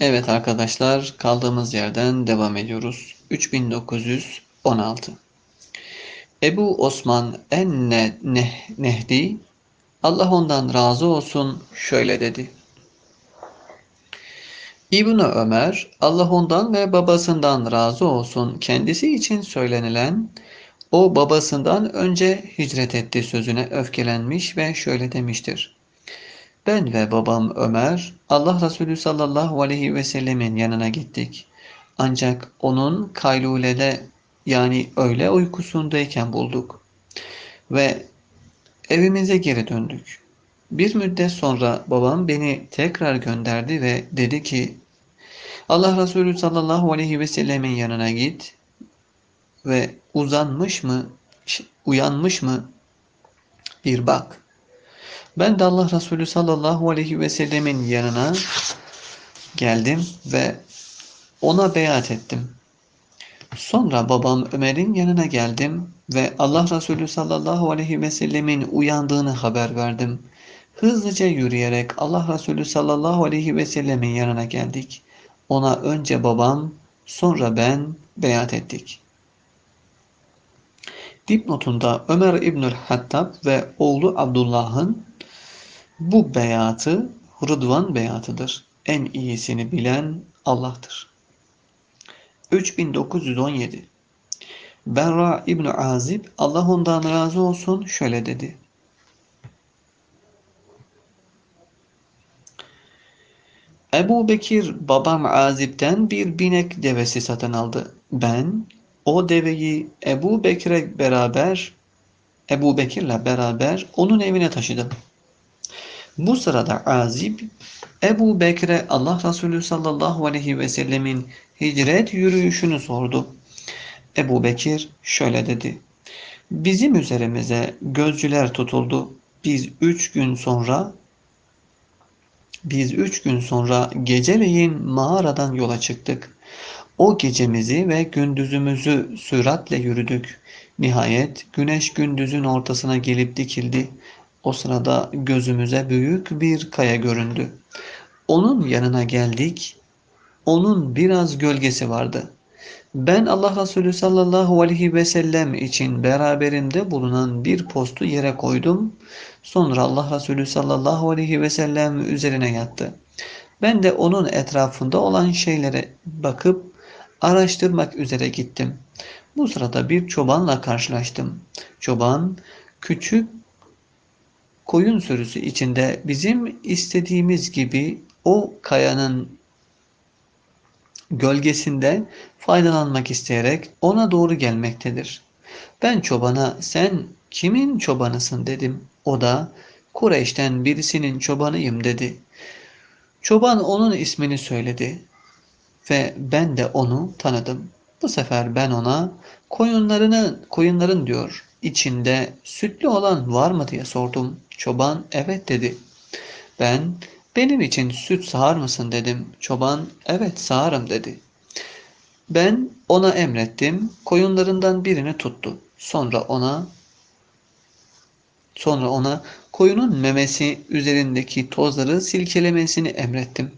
Evet arkadaşlar kaldığımız yerden devam ediyoruz. 3916 Ebu Osman en-Nehdi Allah ondan razı olsun şöyle dedi. İbn Ömer Allah ondan ve babasından razı olsun kendisi için söylenilen o babasından önce hicret etti sözüne öfkelenmiş ve şöyle demiştir. Ben ve babam Ömer Allah Resulü sallallahu aleyhi ve sellemin yanına gittik. Ancak onun kaylulede yani öğle uykusundayken bulduk. Ve evimize geri döndük. Bir müddet sonra babam beni tekrar gönderdi ve dedi ki Allah Resulü sallallahu aleyhi ve sellemin yanına git ve uzanmış mı, uyanmış mı bir bak. Ben de Allah Resulü sallallahu aleyhi ve sellemin yanına geldim ve ona beyat ettim. Sonra babam Ömer'in yanına geldim ve Allah Resulü sallallahu aleyhi ve sellemin uyandığını haber verdim. Hızlıca yürüyerek Allah Resulü sallallahu aleyhi ve sellemin yanına geldik. Ona önce babam, sonra ben beyat ettik. Dipnotunda Ömer İbnül Hattab ve oğlu Abdullah'ın bu beyatı Rıdvan beyatıdır. En iyisini bilen Allah'tır. 3917 Berra İbn Azib Allah ondan razı olsun şöyle dedi. Ebu Bekir babam Azib'den bir binek devesi satın aldı. Ben o deveyi Ebu Bekir'e beraber Ebu Bekir'le beraber onun evine taşıdım. Bu sırada Azib Ebu Bekir'e Allah Resulü sallallahu aleyhi ve sellemin hicret yürüyüşünü sordu. Ebu Bekir şöyle dedi. Bizim üzerimize gözcüler tutuldu. Biz üç gün sonra biz üç gün sonra geceleyin mağaradan yola çıktık. O gecemizi ve gündüzümüzü süratle yürüdük. Nihayet güneş gündüzün ortasına gelip dikildi. O sırada gözümüze büyük bir kaya göründü. Onun yanına geldik. Onun biraz gölgesi vardı. Ben Allah Resulü sallallahu aleyhi ve sellem için beraberimde bulunan bir postu yere koydum. Sonra Allah Resulü sallallahu aleyhi ve sellem üzerine yattı. Ben de onun etrafında olan şeylere bakıp araştırmak üzere gittim. Bu sırada bir çobanla karşılaştım. Çoban küçük koyun sürüsü içinde bizim istediğimiz gibi o kayanın gölgesinde faydalanmak isteyerek ona doğru gelmektedir. Ben çobana sen kimin çobanısın dedim. O da Kureyş'ten birisinin çobanıyım dedi. Çoban onun ismini söyledi ve ben de onu tanıdım. Bu sefer ben ona koyunlarını koyunların diyor içinde sütlü olan var mı diye sordum. Çoban evet dedi. Ben benim için süt sağar mısın dedim. Çoban evet sağarım dedi. Ben ona emrettim. Koyunlarından birini tuttu. Sonra ona sonra ona koyunun memesi üzerindeki tozları silkelemesini emrettim.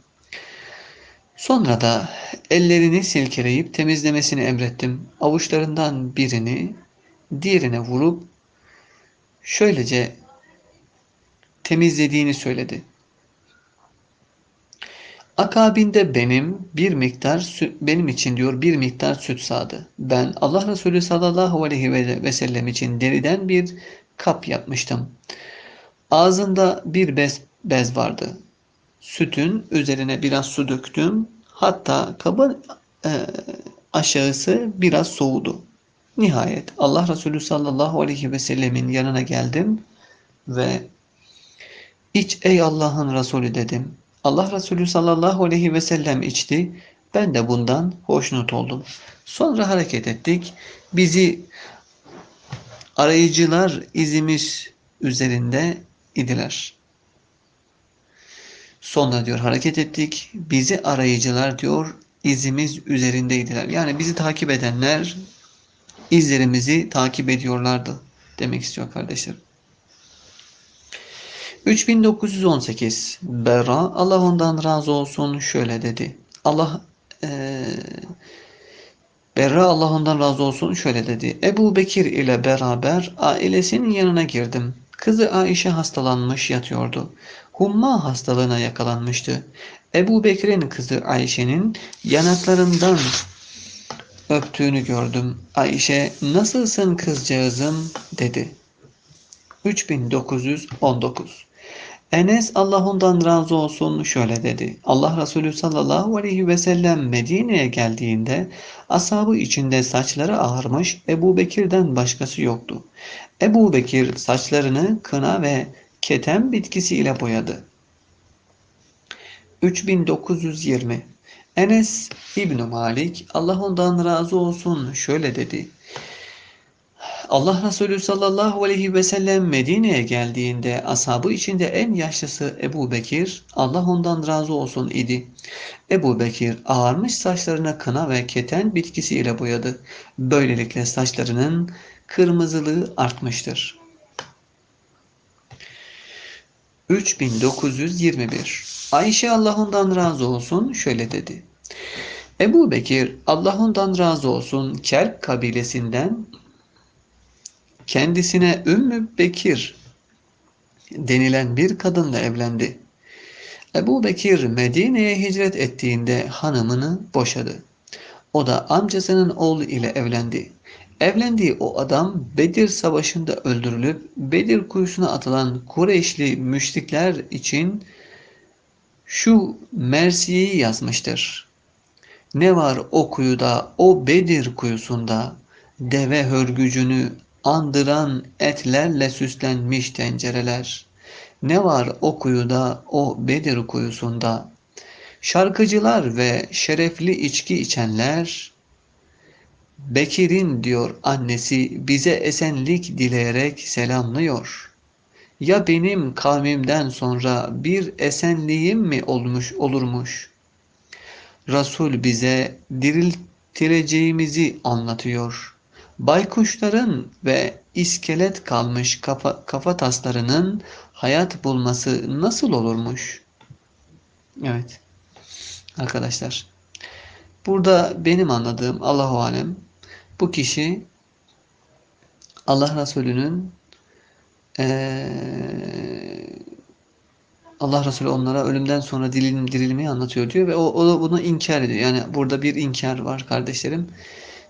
Sonra da ellerini silkeleyip temizlemesini emrettim. Avuçlarından birini diğerine vurup şöylece temizlediğini söyledi. Akabinde benim bir miktar benim için diyor bir miktar süt sağdı. Ben Allah Resulü sallallahu aleyhi ve sellem için deriden bir kap yapmıştım. Ağzında bir bez, bez vardı. Sütün üzerine biraz su döktüm. Hatta kabın e, aşağısı biraz soğudu. Nihayet Allah Resulü sallallahu aleyhi ve sellemin yanına geldim ve iç ey Allah'ın Resulü dedim. Allah Resulü sallallahu aleyhi ve sellem içti. Ben de bundan hoşnut oldum. Sonra hareket ettik. Bizi arayıcılar izimiz üzerinde idiler. Sonra diyor hareket ettik. Bizi arayıcılar diyor izimiz üzerindeydiler. Yani bizi takip edenler izlerimizi takip ediyorlardı demek istiyor kardeşlerim. 3918 Berra Allah ondan razı olsun şöyle dedi. Allah e, Berra Allah ondan razı olsun şöyle dedi. Ebu Bekir ile beraber ailesinin yanına girdim. Kızı Ayşe hastalanmış yatıyordu. Humma hastalığına yakalanmıştı. Ebu Bekir'in kızı Ayşe'nin yanaklarından öptüğünü gördüm. Ayşe nasılsın kızcağızım dedi. 3919 Enes Allah razı olsun şöyle dedi. Allah Resulü sallallahu aleyhi ve sellem Medine'ye geldiğinde ashabı içinde saçları ağarmış Ebu Bekir'den başkası yoktu. Ebu Bekir saçlarını kına ve keten bitkisiyle boyadı. 3920 Enes İbn Malik Allah ondan razı olsun şöyle dedi. Allah Resulü sallallahu aleyhi ve sellem Medine'ye geldiğinde ashabı içinde en yaşlısı Ebu Bekir, Allah ondan razı olsun idi. Ebu Bekir ağarmış saçlarına kına ve keten bitkisiyle boyadı. Böylelikle saçlarının kırmızılığı artmıştır. 3921 Ayşe Allah ondan razı olsun şöyle dedi. Ebu Bekir Allah ondan razı olsun Kelp kabilesinden kendisine Ümmü Bekir denilen bir kadınla evlendi. Ebu Bekir Medine'ye hicret ettiğinde hanımını boşadı. O da amcasının oğlu ile evlendi. Evlendiği o adam Bedir Savaşı'nda öldürülüp Bedir kuyusuna atılan Kureyşli müşrikler için şu mersiyeyi yazmıştır. Ne var o kuyuda, o Bedir kuyusunda, deve hörgücünü andıran etlerle süslenmiş tencereler. Ne var o kuyuda, o Bedir kuyusunda? Şarkıcılar ve şerefli içki içenler, Bekir'in diyor annesi bize esenlik dileyerek selamlıyor. Ya benim kavmimden sonra bir esenliğim mi olmuş olurmuş? Resul bize diriltileceğimizi anlatıyor. Baykuşların ve iskelet kalmış kafa, kafa taslarının hayat bulması nasıl olurmuş? Evet. Arkadaşlar. Burada benim anladığım Allahu alem bu kişi Allah Resulü'nün ee, Allah Resulü onlara ölümden sonra dirilim, dirilmeyi anlatıyor diyor ve o, o bunu inkar ediyor. Yani burada bir inkar var kardeşlerim.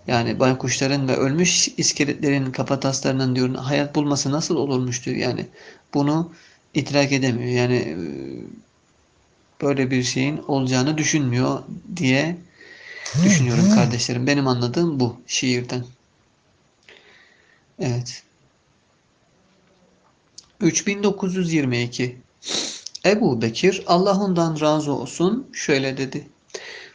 Yani baykuşların ve ölmüş iskeletlerin kafataslarının diyor hayat bulması nasıl olurmuş diyor. Yani bunu idrak edemiyor. Yani böyle bir şeyin olacağını düşünmüyor diye düşünüyorum kardeşlerim. Benim anladığım bu şiirden. Evet. 3922 Ebu Bekir Allah ondan razı olsun şöyle dedi.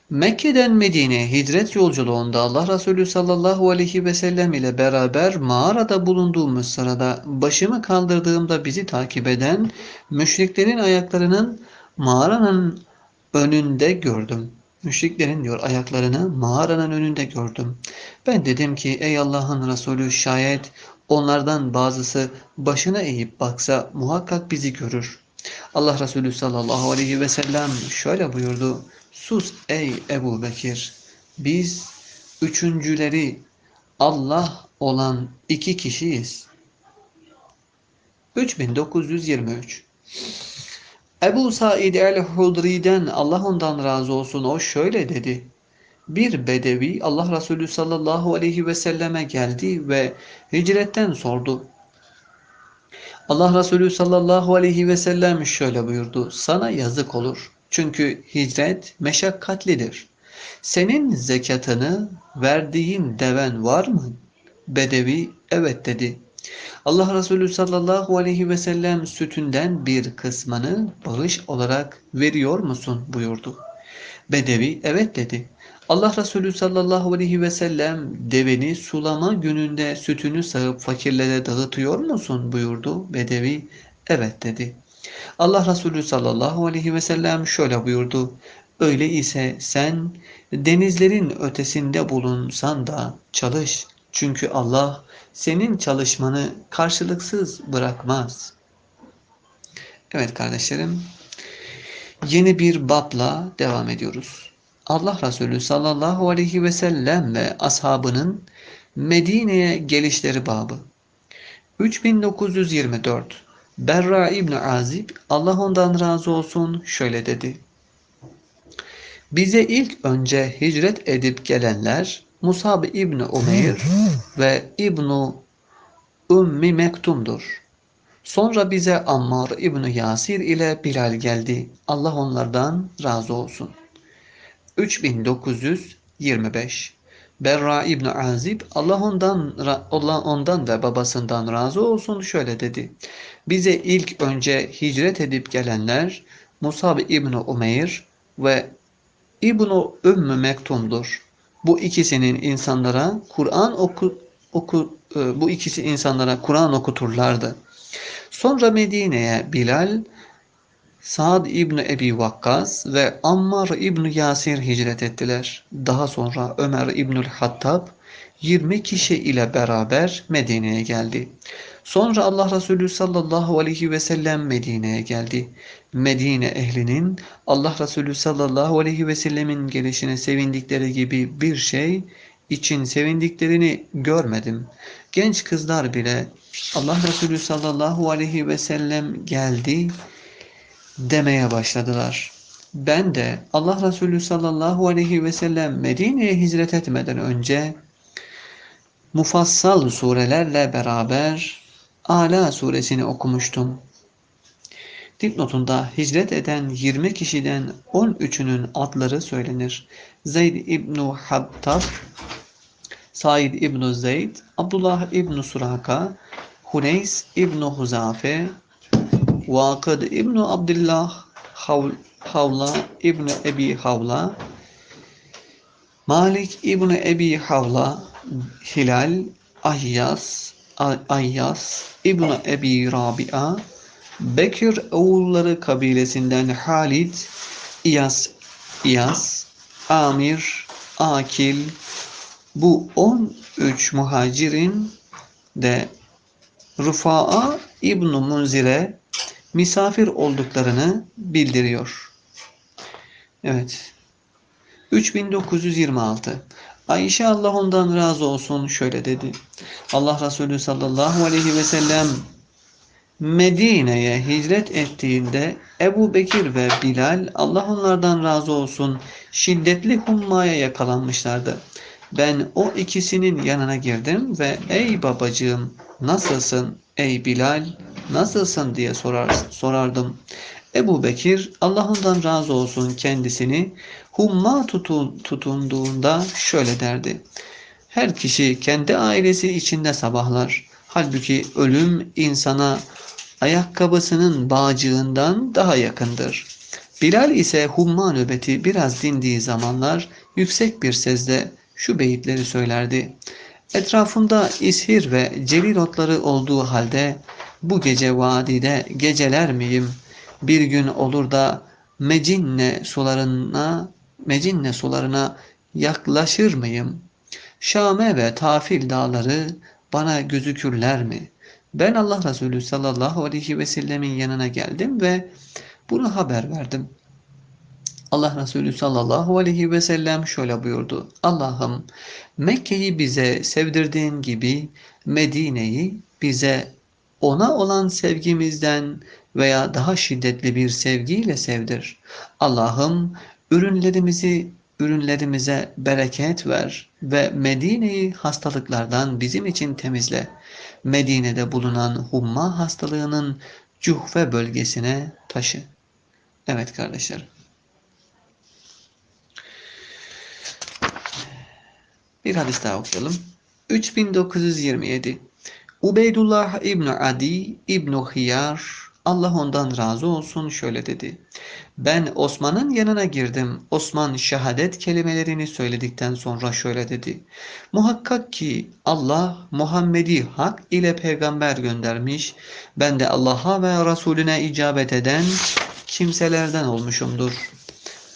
Mekke'den Medine'ye hicret yolculuğunda Allah Resulü sallallahu aleyhi ve sellem ile beraber mağarada bulunduğumuz sırada başımı kaldırdığımda bizi takip eden müşriklerin ayaklarının mağaranın önünde gördüm. Müşriklerin diyor ayaklarını mağaranın önünde gördüm. Ben dedim ki ey Allah'ın Resulü şayet onlardan bazısı başına eğip baksa muhakkak bizi görür. Allah Resulü sallallahu aleyhi ve sellem şöyle buyurdu. Sus ey Ebu Bekir. Biz üçüncüleri Allah olan iki kişiyiz. 3923 Ebu Said el-Hudri'den Allah ondan razı olsun o şöyle dedi. Bir bedevi Allah Resulü sallallahu aleyhi ve selleme geldi ve hicretten sordu. Allah Resulü sallallahu aleyhi ve sellem şöyle buyurdu. Sana yazık olur. Çünkü hicret meşakkatlidir. Senin zekatını verdiğin deven var mı? Bedevi evet dedi. Allah Resulü sallallahu aleyhi ve sellem sütünden bir kısmını bağış olarak veriyor musun buyurdu. Bedevi evet dedi. Allah Resulü sallallahu aleyhi ve sellem deveni sulama gününde sütünü sağıp fakirlere dağıtıyor musun buyurdu. Bedevi evet dedi. Allah Resulü sallallahu aleyhi ve sellem şöyle buyurdu. Öyle ise sen denizlerin ötesinde bulunsan da çalış. Çünkü Allah senin çalışmanı karşılıksız bırakmaz. Evet kardeşlerim, yeni bir babla devam ediyoruz. Allah Resulü sallallahu aleyhi ve sellem ve ashabının Medine'ye gelişleri babı. 3924 Berra İbni Azib Allah ondan razı olsun şöyle dedi. Bize ilk önce hicret edip gelenler Musab İbni Umeyr ve İbnu Ümmi Mektum'dur. Sonra bize Ammar İbni Yasir ile Bilal geldi. Allah onlardan razı olsun. 3925 Berra İbni Azib Allah ondan, ondan ve babasından razı olsun şöyle dedi. Bize ilk önce hicret edip gelenler Musab İbni Umeyr ve İbni Ümmü Mektum'dur. Bu ikisinin insanlara Kur'an oku, oku e, bu ikisi insanlara Kur'an okuturlardı. Sonra Medine'ye Bilal, Sa'd İbni Ebi Vakkas ve Ammar İbni Yasir hicret ettiler. Daha sonra Ömer İbnül Hattab 20 kişi ile beraber Medine'ye geldi. Sonra Allah Resulü sallallahu aleyhi ve sellem Medine'ye geldi. Medine ehlinin Allah Resulü sallallahu aleyhi ve sellemin gelişine sevindikleri gibi bir şey için sevindiklerini görmedim. Genç kızlar bile Allah Resulü sallallahu aleyhi ve sellem geldi demeye başladılar. Ben de Allah Resulü sallallahu aleyhi ve sellem Medine'ye hicret etmeden önce mufassal surelerle beraber Ala suresini okumuştum. Dipnotunda hicret eden 20 kişiden 13'ünün adları söylenir. Zeyd İbnu Hattab, Said İbnu Zeyd, Abdullah İbnu Suraka, Huneys İbnu Huzafe, Vakıd İbnu Abdullah, Havla İbnu Ebi Havla, Malik İbnu Ebi Havla, Hilal, Ahyas, Ayyas, İbnu Ebi Rabia, Bekir oğulları kabilesinden Halid, İyas, İyas, Amir, Akil, bu 13 muhacirin de Rıfa'a İbn-i Munzir'e misafir olduklarını bildiriyor. Evet. 3926 Ayşe Allah ondan razı olsun şöyle dedi. Allah Resulü sallallahu aleyhi ve sellem Medine'ye hicret ettiğinde Ebu Bekir ve Bilal Allah onlardan razı olsun şiddetli hummaya yakalanmışlardı. Ben o ikisinin yanına girdim ve ey babacığım nasılsın ey Bilal nasılsın diye sorar, sorardım. Ebu Bekir Allah ondan razı olsun kendisini humma tutun, tutunduğunda şöyle derdi. Her kişi kendi ailesi içinde sabahlar. Halbuki ölüm insana ayakkabısının bağcığından daha yakındır. Bilal ise humma nöbeti biraz dindiği zamanlar yüksek bir sesle şu beyitleri söylerdi. Etrafımda ishir ve celil otları olduğu halde bu gece vadide geceler miyim? Bir gün olur da Mecinne sularına Mecinne sularına yaklaşır mıyım? Şame ve Tafil dağları bana gözükürler mi? Ben Allah Resulü sallallahu aleyhi ve sellemin yanına geldim ve bunu haber verdim. Allah Resulü sallallahu aleyhi ve sellem şöyle buyurdu. Allah'ım Mekke'yi bize sevdirdiğin gibi Medine'yi bize ona olan sevgimizden veya daha şiddetli bir sevgiyle sevdir. Allah'ım ürünlerimizi ürünlerimize bereket ver ve Medine'yi hastalıklardan bizim için temizle. Medine'de bulunan humma hastalığının Cuhfe bölgesine taşı. Evet kardeşlerim. Bir hadis daha okuyalım. 3927 Ubeydullah İbni Adi İbni Hiyar Allah ondan razı olsun şöyle dedi. Ben Osman'ın yanına girdim. Osman şehadet kelimelerini söyledikten sonra şöyle dedi. Muhakkak ki Allah Muhammed'i hak ile peygamber göndermiş. Ben de Allah'a ve Resulüne icabet eden kimselerden olmuşumdur.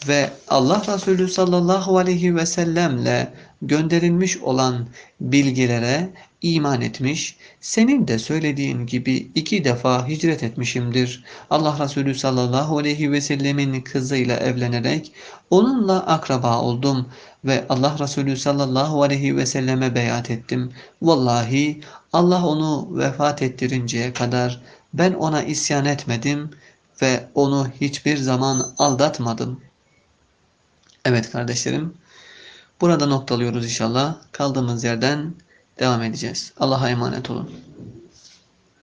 ve Allah Resulü sallallahu aleyhi ve sellemle gönderilmiş olan bilgilere iman etmiş, senin de söylediğin gibi iki defa hicret etmişimdir. Allah Resulü sallallahu aleyhi ve sellemin kızıyla evlenerek onunla akraba oldum ve Allah Resulü sallallahu aleyhi ve selleme beyat ettim. Vallahi Allah onu vefat ettirinceye kadar ben ona isyan etmedim ve onu hiçbir zaman aldatmadım. Evet kardeşlerim, burada noktalıyoruz inşallah. Kaldığımız yerden devam edeceğiz. Allah'a emanet olun.